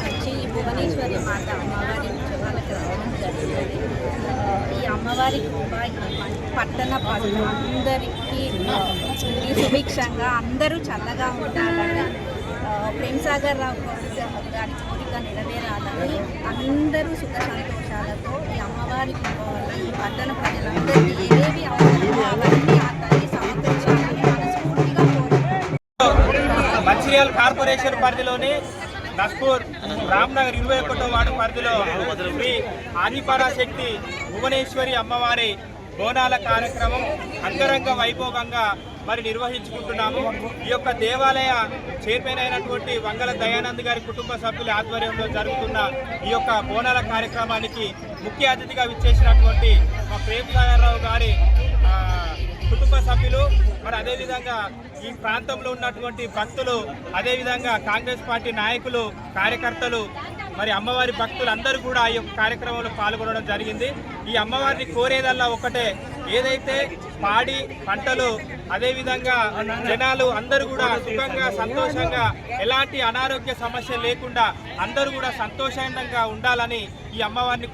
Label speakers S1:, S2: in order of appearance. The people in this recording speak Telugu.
S1: వచ్చి ఈ భువనేశ్వరి మాత అమ్మవారి ఉత్సవాలకు రావడం జరుగుతుంది. ఈ అమ్మవారి కృప పట్టణ ప్రజలు అందరికీ సుభిక్షంగా అందరూ చల్లగా ఉండాలని ప్రేమ్సాగర్ రావు గారి- గారి కోరిక నెరవేరాలని అందరూ సుఖ సంతోషాలతో ఈ అమ్మవారి కృప వల్ల ఈ పట్టణ ప్రజలందరికీ ఏవేవి అవసరమో అవన్నీ ఆ తల్లి సమకూర్చాలని మనస్ఫూర్తిగా కోరుకుంటున్నాను.
S2: మంచిర్యాల కార్పొరేషన్ పరిధిలోని నస్పూర్ రామ్నగర్ ఇరవై ఒకటో వార్డు పరిధిలో శ్రీ ఆదిపరాశక్తి భువనేశ్వరి అమ్మవారి బోనాల కార్యక్రమం అంగరంగ వైభోగంగా మరి నిర్వహించుకుంటున్నాము. ఈ యొక్క దేవాలయ చైర్మన్ అయినటువంటి వంగల దయానంద్ గారి కుటుంబ సభ్యుల ఆధ్వర్యంలో జరుగుతున్న ఈ యొక్క బోనాల కార్యక్రమానికి ముఖ్య అతిథిగా విచ్చేసినటువంటి మా ప్రేమ్ సాగర్ రావు గారి సభ్యులు మరి అదేవిధంగా ఈ ప్రాంతంలో ఉన్నటువంటి భక్తులు అదేవిధంగా కాంగ్రెస్ పార్టీ నాయకులు కార్యకర్తలు మరి అమ్మవారి భక్తులు అందరూ కూడా ఈ యొక్క కార్యక్రమంలో పాల్గొనడం జరిగింది. ఈ అమ్మవారిని కోరేదల్లా ఒకటే ఏదైతే పాడి పంటలు అదేవిధంగా జనాలు అందరూ కూడా సుఖంగా సంతోషంగా ఎలాంటి అనారోగ్య సమస్య లేకుండా అందరూ కూడా సంతోషంగా ఉండాలని ఈ అమ్మవారిని